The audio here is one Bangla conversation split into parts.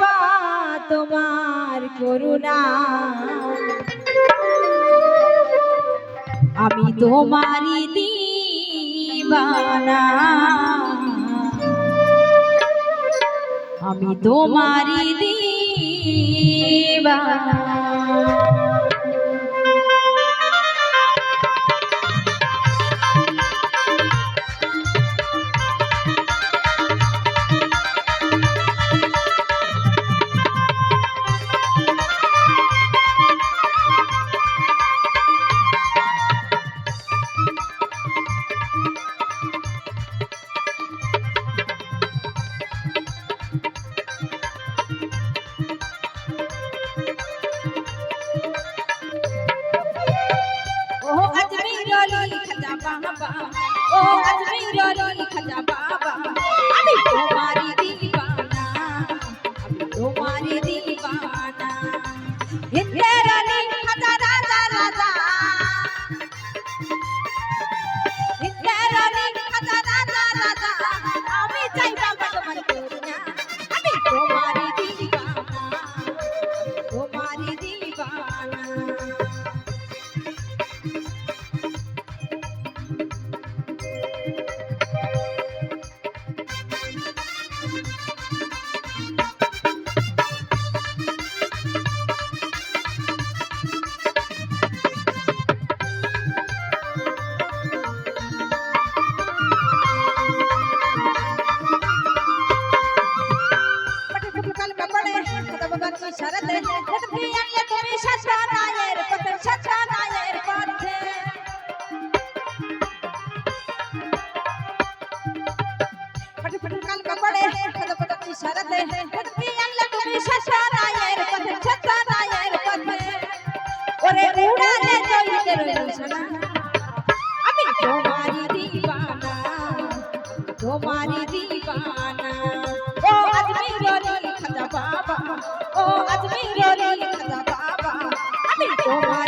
বাবা তোমার করুণা। আমি তোমারি দিবানা। আমি তোমারি দিবানা। Oh, that's me, buddy. की शरत लटपियन लटपी शशा नायर पतन शशा नायर पाथे पट पट कल कपड़े पट पट की शरत लटपियन लटपी शशा नायर पतन शशा नायर पाथे ओरे उड़ा ले जो ये तेरे निशाना তোমার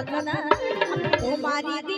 সাধনা তোমারি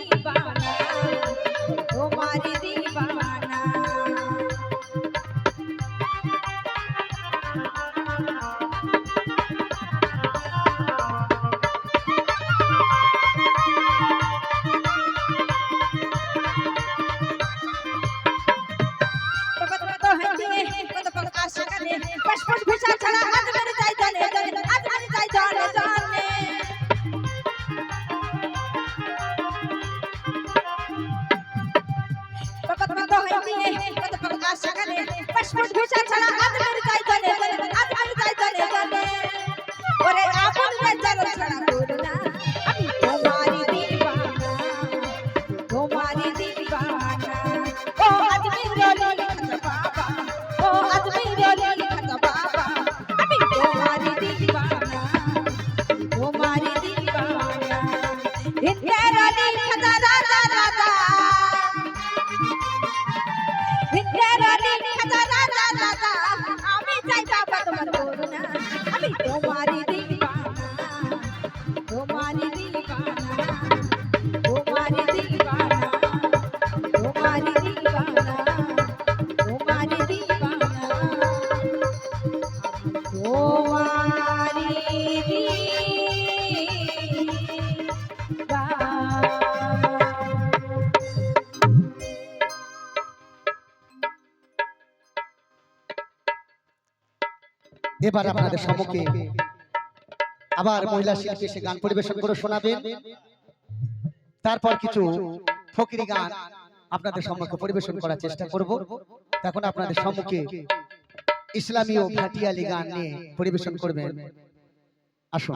पश्चिम देश चला अमेरिका এবার আপনাদের সম্মুখে আবার মহিলা শিল্পী এসে গান পরিবেশন করে শোনাবেন। তারপর কিছু ফকিরি গান আপনাদের সম্মুখে পরিবেশন করার চেষ্টা করব। তখন আপনাদের সম্মুখে ইসলামী ও ভাটিয়ালি গান নিয়ে পরিবেশন করবেন। আসুন।